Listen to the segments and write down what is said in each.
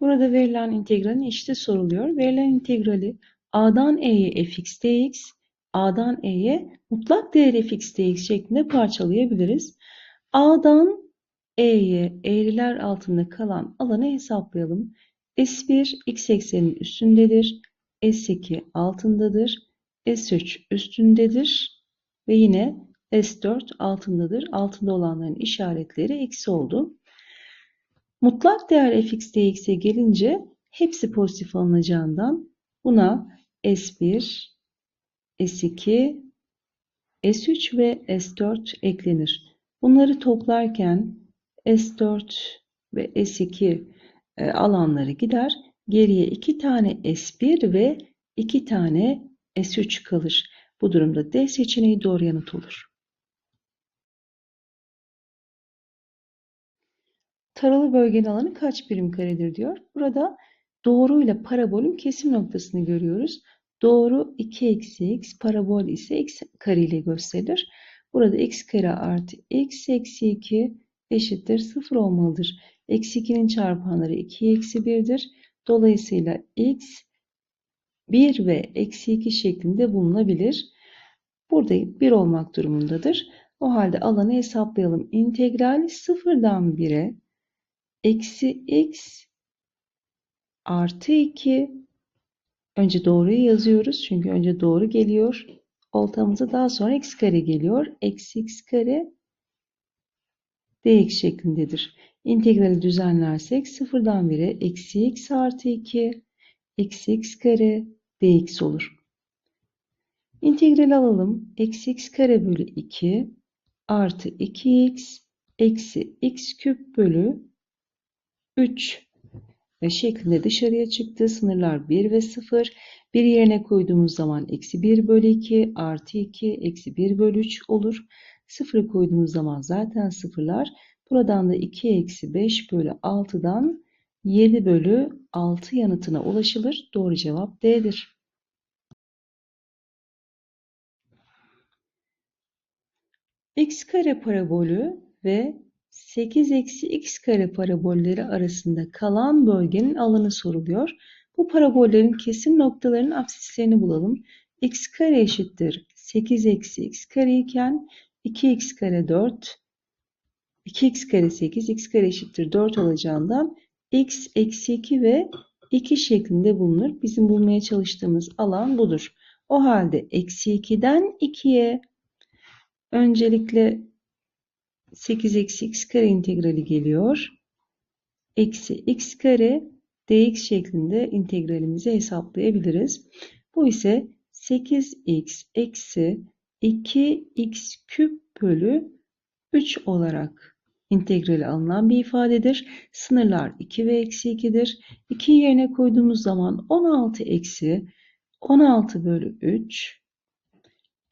Burada verilen integralin eşiti soruluyor. Verilen integrali A'dan E'ye fx dx, A'dan E'ye mutlak değer fx dx şeklinde parçalayabiliriz. A'dan E'ye eğriler altında kalan alanı hesaplayalım. S1 x eksenin üstündedir. S2 altındadır. S3 üstündedir. Ve yine S4 altındadır. Altında olanların işaretleri eksi oldu. Mutlak değer fx dx'e gelince hepsi pozitif alınacağından buna S1, S2, S3 ve S4 eklenir. Bunları toplarken S4 ve S2 e, alanları gider. Geriye 2 tane S1 ve 2 tane S3 kalır. Bu durumda D seçeneği doğru yanıt olur. Taralı bölgenin alanı kaç birim karedir diyor. Burada doğru ile parabolün kesim noktasını görüyoruz. Doğru 2 eksi x, parabol ise x kare ile gösterilir. Burada x kare artı x eksi 2 eşittir 0 olmalıdır. Eksi 2'nin çarpanları 2 eksi 1'dir. Dolayısıyla x 1 ve eksi 2 şeklinde bulunabilir. Burada 1 olmak durumundadır. O halde alanı hesaplayalım. İntegral 0'dan 1'e eksi x artı 2 önce doğruyu yazıyoruz. Çünkü önce doğru geliyor. Oltamıza daha sonra x kare geliyor. Eksi x kare dx şeklindedir. İntegrali düzenlersek 0'dan 1'e eksi x artı 2 eksi x kare dx olur. İntegral alalım. Eksi x kare bölü 2 artı 2x eksi x küp bölü 3 ve şeklinde dışarıya çıktı. Sınırlar 1 ve 0. Bir yerine koyduğumuz zaman eksi 1 bölü 2 artı 2 eksi 1 bölü 3 olur. 0'ı koyduğumuz zaman zaten sıfırlar. Buradan da 2 eksi 5 bölü 6'dan 7 bölü 6 yanıtına ulaşılır. Doğru cevap D'dir. x kare parabolü ve 8 eksi x kare parabolleri arasında kalan bölgenin alanı soruluyor. Bu parabollerin kesim noktalarının absislerini bulalım. x kare eşittir 8 eksi x kare iken 2x kare 4 2x kare 8 x kare eşittir 4 olacağından x eksi 2 ve 2 şeklinde bulunur. Bizim bulmaya çalıştığımız alan budur. O halde eksi 2'den 2'ye öncelikle 8 eksi x kare integrali geliyor. Eksi x kare dx şeklinde integralimizi hesaplayabiliriz. Bu ise 8x eksi 2x küp bölü 3 olarak integrali alınan bir ifadedir. Sınırlar 2 ve eksi 2'dir. 2 yerine koyduğumuz zaman 16 eksi 16 bölü 3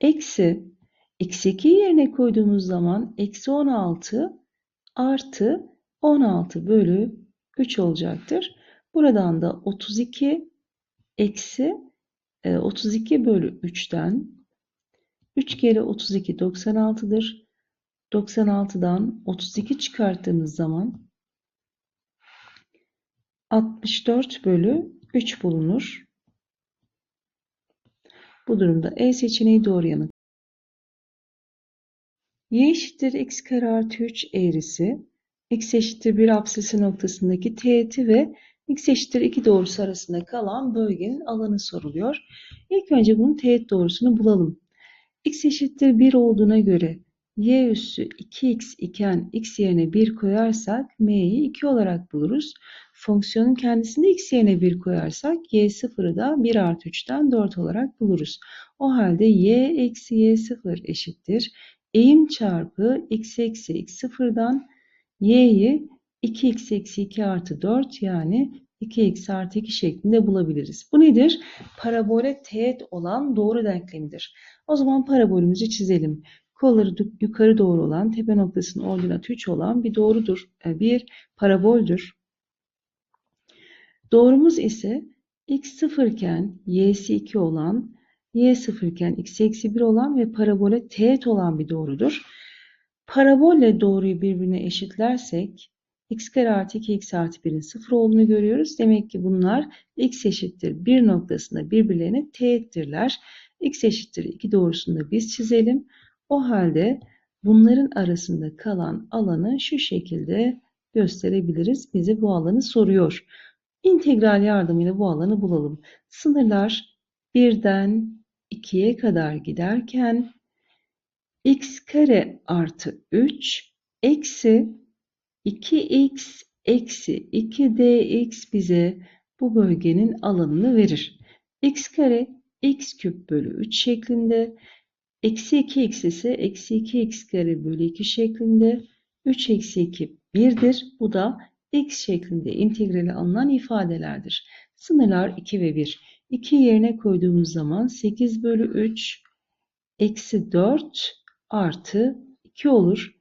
eksi Eksi 2 yerine koyduğumuz zaman eksi 16 artı 16 bölü 3 olacaktır. Buradan da 32 eksi 32 e, bölü 3'ten 3 kere 32 96'dır. 96'dan 32 çıkarttığımız zaman 64 bölü 3 bulunur. Bu durumda E seçeneği doğru yanıt. Y eşittir x kare artı 3 eğrisi x eşittir 1 apsisi noktasındaki teğeti ve x eşittir 2 doğrusu arasında kalan bölgenin alanı soruluyor. İlk önce bunun teğet doğrusunu bulalım. x eşittir 1 olduğuna göre y üssü 2x iken x yerine 1 koyarsak m'yi 2 olarak buluruz. Fonksiyonun kendisinde x yerine 1 koyarsak y sıfırı da 1 artı 3'ten 4 olarak buluruz. O halde y eksi y sıfır eşittir eğim çarpı x eksi x sıfırdan y'yi 2x eksi 2 artı 4 yani 2x artı 2 şeklinde bulabiliriz. Bu nedir? Parabole teğet olan doğru denklemidir. O zaman parabolümüzü çizelim. Kolları yukarı doğru olan, tepe noktasının ordinatı 3 olan bir doğrudur. E, bir paraboldür. Doğrumuz ise x 0 iken y'si 2 olan y 0 iken x eksi 1 olan ve parabole teğet olan bir doğrudur. Parabolle doğruyu birbirine eşitlersek x kare artı 2x artı 1'in 0 olduğunu görüyoruz. Demek ki bunlar x eşittir 1 noktasında birbirlerine teğettirler. x eşittir 2 doğrusunu da biz çizelim. O halde bunların arasında kalan alanı şu şekilde gösterebiliriz. Bize bu alanı soruyor. İntegral yardımıyla bu alanı bulalım. Sınırlar 1'den 2'ye kadar giderken x kare artı 3 eksi 2x eksi 2dx bize bu bölgenin alanını verir. x kare x küp bölü 3 şeklinde eksi 2x ise eksi 2x kare bölü 2 şeklinde 3 eksi 2 1'dir. Bu da x şeklinde integrali alınan ifadelerdir. Sınırlar 2 ve 1. 2 yerine koyduğumuz zaman 8 bölü 3 eksi 4 artı 2 olur.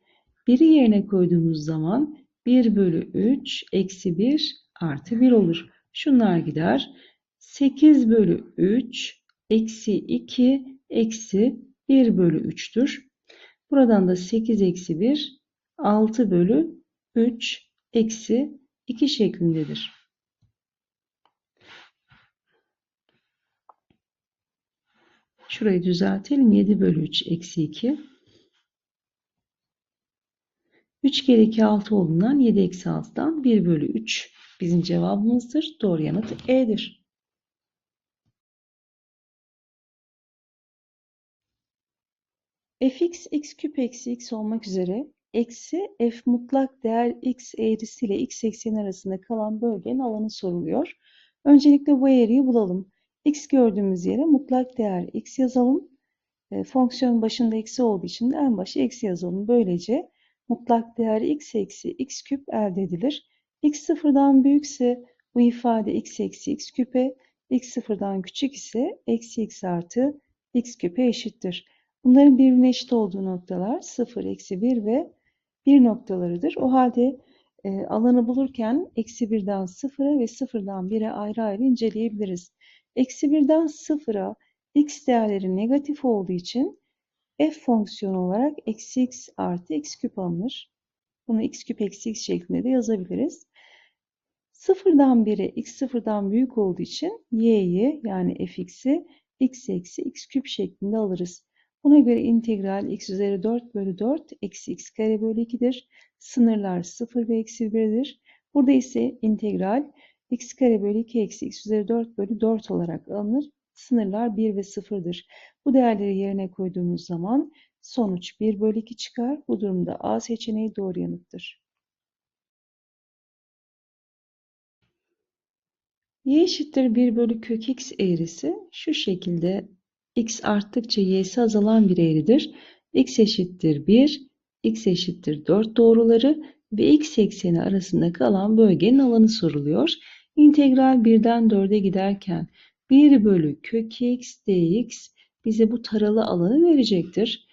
1'i yerine koyduğumuz zaman 1 bölü 3 eksi 1 artı 1 olur. Şunlar gider. 8 bölü 3 eksi 2 eksi 1 bölü 3'tür. Buradan da 8 eksi 1 6 bölü 3 eksi 2 şeklindedir. Şurayı düzeltelim. 7 bölü 3 eksi 2. 3 kere 2 6 olduğundan 7 eksi 6'dan 1 bölü 3 bizim cevabımızdır. Doğru yanıt E'dir. fx x küp eksi x olmak üzere eksi f mutlak değer x eğrisiyle x ekseni arasında kalan bölgenin alanı soruluyor. Öncelikle bu eğriyi bulalım. X gördüğümüz yere mutlak değer x yazalım. E, fonksiyonun başında eksi olduğu için de en başa eksi yazalım. Böylece mutlak değer x eksi x küp elde edilir. x sıfırdan büyükse bu ifade x eksi x küpe, x sıfırdan küçük ise eksi x artı x küpe eşittir. Bunların birbirine eşit olduğu noktalar 0, eksi 1 ve 1 noktalarıdır. O halde e, alanı bulurken eksi 1'den 0'a ve 0'dan 1'e ayrı ayrı inceleyebiliriz. Eksi 1'den 0'a x değerleri negatif olduğu için f fonksiyonu olarak eksi x artı x küp alınır. Bunu x küp eksi x şeklinde de yazabiliriz. Sıfırdan 1'e x sıfırdan büyük olduğu için y'yi yani fx'i x eksi x küp şeklinde alırız. Buna göre integral x üzeri 4 bölü 4 eksi x kare bölü 2'dir. Sınırlar 0 ve eksi 1'dir. Burada ise integral x kare bölü 2 eksi x üzeri 4 bölü 4 olarak alınır. Sınırlar 1 ve 0'dır. Bu değerleri yerine koyduğumuz zaman sonuç 1 bölü 2 çıkar. Bu durumda A seçeneği doğru yanıttır. y eşittir 1 bölü kök x eğrisi şu şekilde x arttıkça y'si azalan bir eğridir. x eşittir 1, x eşittir 4 doğruları ve x ekseni arasında kalan bölgenin alanı soruluyor. İntegral 1'den 4'e giderken 1 bölü kök x dx bize bu taralı alanı verecektir.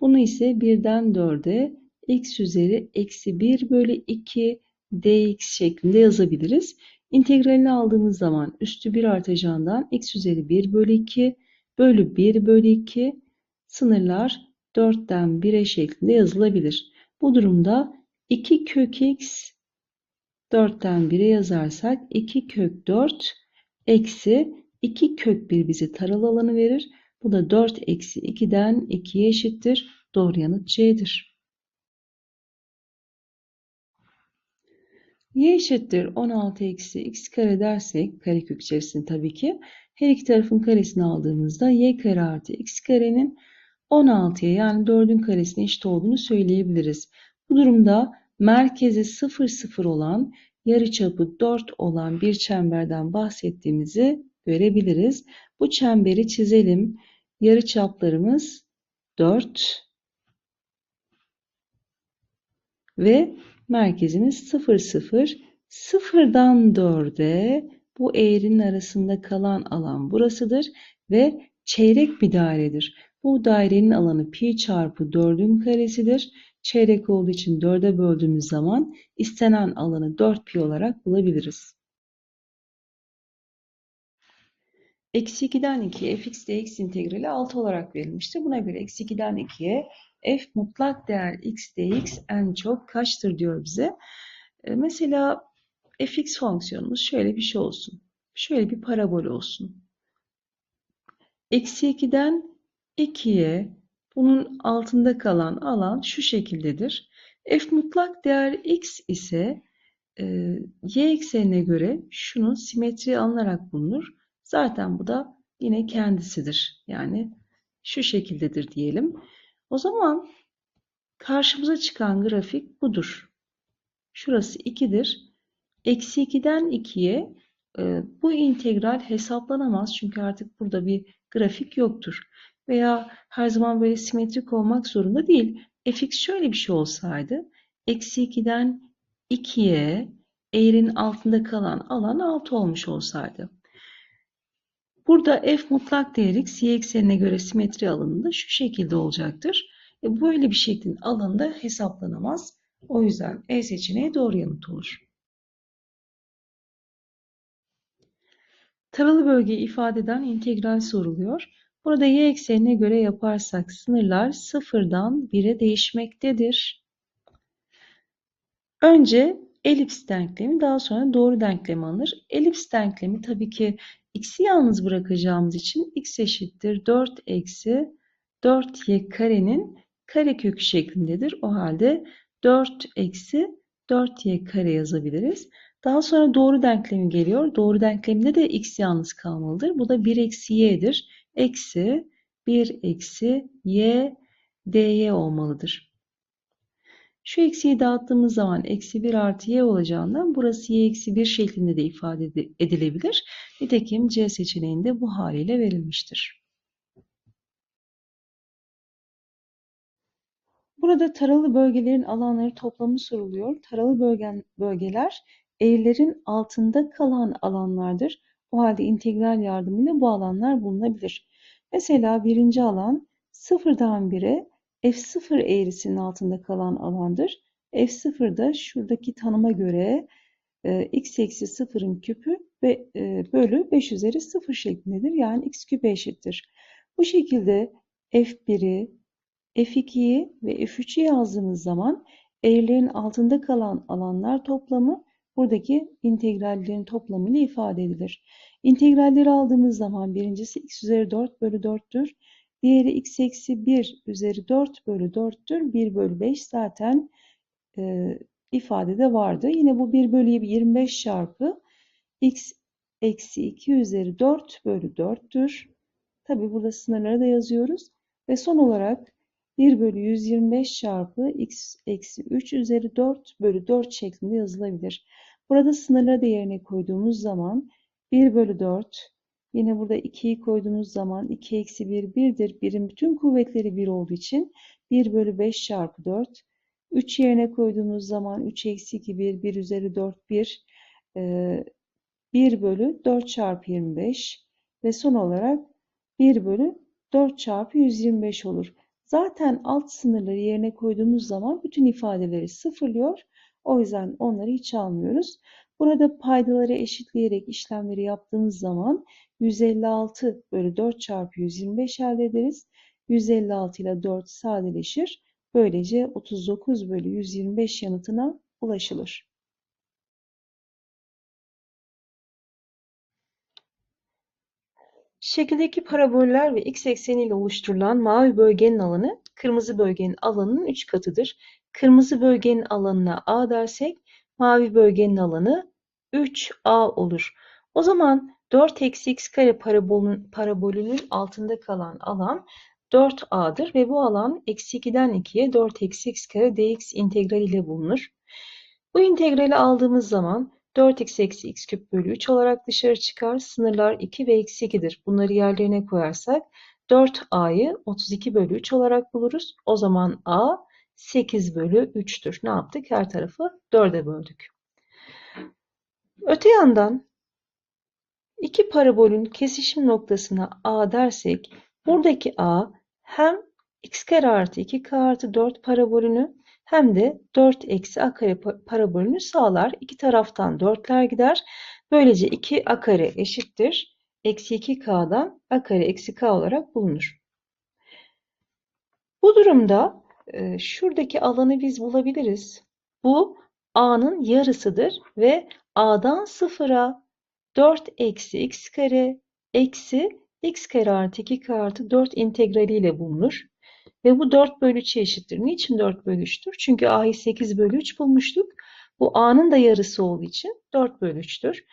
Bunu ise 1'den 4'e x üzeri eksi 1 bölü 2 dx şeklinde yazabiliriz. İntegralini aldığımız zaman üstü 1 artacağından x üzeri 1 bölü 2 bölü 1 bölü 2 sınırlar 4'ten 1'e şeklinde yazılabilir. Bu durumda 2 kök x 4'ten 1'e yazarsak 2 kök 4 eksi 2 kök 1 bizi taralı alanı verir. Bu da 4 eksi 2'den 2'ye eşittir. Doğru yanıt C'dir. y eşittir 16 eksi x kare dersek karekök içerisinde tabii ki her iki tarafın karesini aldığımızda y kare artı x karenin 16'ya yani 4'ün karesine eşit olduğunu söyleyebiliriz. Bu durumda merkezi 0 0 olan yarıçapı 4 olan bir çemberden bahsettiğimizi görebiliriz. Bu çemberi çizelim. Yarıçaplarımız 4 ve merkezimiz 0 0. Sıfırdan 4'e bu eğrinin arasında kalan alan burasıdır ve çeyrek bir dairedir. Bu dairenin alanı pi çarpı 4'ün karesidir. Çeyrek olduğu için 4'e böldüğümüz zaman istenen alanı 4 pi olarak bulabiliriz. Eksi 2'den 2'ye fx dx integrali 6 olarak verilmiştir. Buna göre eksi 2'den 2'ye f mutlak değer x dx en çok kaçtır diyor bize. E, mesela fx fonksiyonumuz şöyle bir şey olsun. Şöyle bir parabol olsun. Eksi 2'den 2'ye bunun altında kalan alan şu şekildedir. f mutlak değer x ise e, y eksenine göre şunun simetri alınarak bulunur. Zaten bu da yine kendisidir. Yani şu şekildedir diyelim. O zaman karşımıza çıkan grafik budur. Şurası 2'dir. Eksi 2'den 2'ye e, bu integral hesaplanamaz. Çünkü artık burada bir grafik yoktur. Veya her zaman böyle simetrik olmak zorunda değil. fx şöyle bir şey olsaydı. Eksi 2'den 2'ye eğrinin altında kalan alan 6 olmuş olsaydı. Burada f mutlak değer x y eksenine göre simetri alanında şu şekilde olacaktır. E, böyle bir şeklin alanı hesaplanamaz. O yüzden E seçeneği doğru yanıt olur. Taralı bölgeyi ifade eden integral soruluyor. Burada y eksenine göre yaparsak sınırlar sıfırdan 1'e değişmektedir. Önce elips denklemi daha sonra doğru denklemi alınır. Elips denklemi tabii ki x'i yalnız bırakacağımız için x eşittir 4 eksi 4y karenin karekökü şeklindedir. O halde 4 eksi 4y kare yazabiliriz. Daha sonra doğru denklemi geliyor. Doğru denkleminde de x yalnız kalmalıdır. Bu da 1 eksi y'dir. Eksi 1 eksi y dy olmalıdır. Şu eksiyi dağıttığımız zaman eksi 1 artı y olacağından burası y eksi 1 şeklinde de ifade edilebilir. Nitekim C seçeneğinde bu haliyle verilmiştir. Burada taralı bölgelerin alanları toplamı soruluyor. Taralı bölgen, bölgeler eğrilerin altında kalan alanlardır. O halde integral yardımıyla bu alanlar bulunabilir. Mesela birinci alan sıfırdan 1'e f0 eğrisinin altında kalan alandır. f0 da şuradaki tanıma göre e, x eksi 0'ın küpü ve e, bölü 5 üzeri 0 şeklindedir. Yani x küpü eşittir. Bu şekilde f1'i, f2'yi ve f3'ü yazdığımız zaman eğrilerin altında kalan alanlar toplamı buradaki integrallerin toplamıyla ifade edilir. İntegralleri aldığımız zaman birincisi x üzeri 4 bölü 4'tür. Diğeri x eksi 1 üzeri 4 bölü 4'tür. 1 bölü 5 zaten e, ifadede vardı. Yine bu 1 bölü 25 çarpı x eksi 2 üzeri 4 bölü 4'tür. Tabi burada sınırları da yazıyoruz. Ve son olarak 1 bölü 125 çarpı x eksi 3 üzeri 4 bölü 4 şeklinde yazılabilir. Burada sınırları da yerine koyduğumuz zaman 1 bölü 4 yine burada 2'yi koyduğumuz zaman 2 eksi 1 1'dir. 1'in bütün kuvvetleri 1 olduğu için 1 bölü 5 çarpı 4 3 yerine koyduğumuz zaman 3 eksi 2 1 1 üzeri 4 1 1 bölü 4 çarpı 25 ve son olarak 1 bölü 4 çarpı 125 olur. Zaten alt sınırları yerine koyduğumuz zaman bütün ifadeleri sıfırlıyor. O yüzden onları hiç almıyoruz. Burada paydaları eşitleyerek işlemleri yaptığımız zaman 156 bölü 4 çarpı 125 elde ederiz. 156 ile 4 sadeleşir. Böylece 39 bölü 125 yanıtına ulaşılır. Şekildeki paraboller ve x ekseniyle oluşturulan mavi bölgenin alanı kırmızı bölgenin alanının 3 katıdır. Kırmızı bölgenin alanına A dersek mavi bölgenin alanı 3A olur. O zaman 4 eksi x kare parabolün, parabolünün altında kalan alan 4a'dır ve bu alan eksi 2'den 2'ye 4 eksi x kare dx integral ile bulunur. Bu integrali aldığımız zaman 4x eksi x küp bölü 3 olarak dışarı çıkar. Sınırlar 2 ve eksi 2'dir. Bunları yerlerine koyarsak 4a'yı 32 bölü 3 olarak buluruz. O zaman a 8 bölü 3'tür. Ne yaptık? Her tarafı 4'e böldük. Öte yandan iki parabolün kesişim noktasına a dersek buradaki a hem x kare artı 2k artı 4 parabolünü hem de 4 eksi a kare parabolünü sağlar. İki taraftan 4'ler gider. Böylece 2 a kare eşittir. Eksi 2k'dan a kare eksi k olarak bulunur. Bu durumda şuradaki alanı biz bulabiliriz. Bu A'nın yarısıdır ve A'dan sıfıra 4 eksi x kare eksi x kare artı 2k artı 4 integraliyle bulunur. Ve bu 4 bölü 3'e eşittir. Niçin 4 bölü 3'tür? Çünkü A'yı 8 bölü 3 bulmuştuk. Bu A'nın da yarısı olduğu için 4 bölü 3'tür.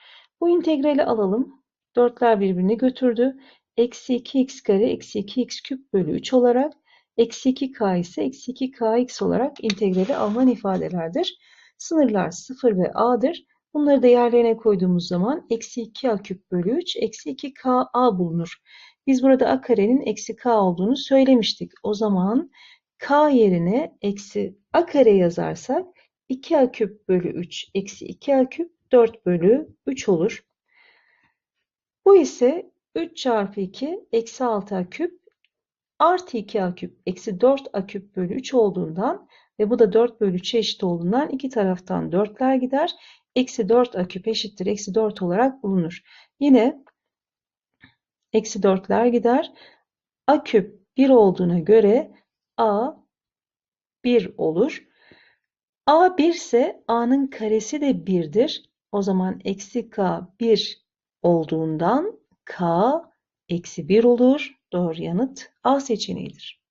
Bu integrali alalım. 4'ler birbirini götürdü. Eksi 2x kare eksi 2x küp bölü 3 olarak eksi 2k ise eksi 2kx olarak integrali alınan ifadelerdir. Sınırlar 0 ve a'dır. Bunları da yerlerine koyduğumuz zaman eksi 2a küp bölü 3 eksi 2ka bulunur. Biz burada a karenin eksi k olduğunu söylemiştik. O zaman k yerine eksi a kare yazarsak 2a küp bölü 3 eksi 2a küp 4 bölü 3 olur. Bu ise 3 çarpı 2 eksi 6a küp artı 2a küp eksi 4a küp bölü 3 olduğundan ve bu da 4 bölü 3'e eşit olduğundan iki taraftan 4'ler gider. Eksi 4a küp eşittir eksi 4 olarak bulunur. Yine eksi 4'ler gider. a küp 1 olduğuna göre a 1 olur. a 1 ise a'nın karesi de 1'dir. O zaman eksi k 1 olduğundan k eksi 1 olur. Doğru yanıt A seçeneğidir.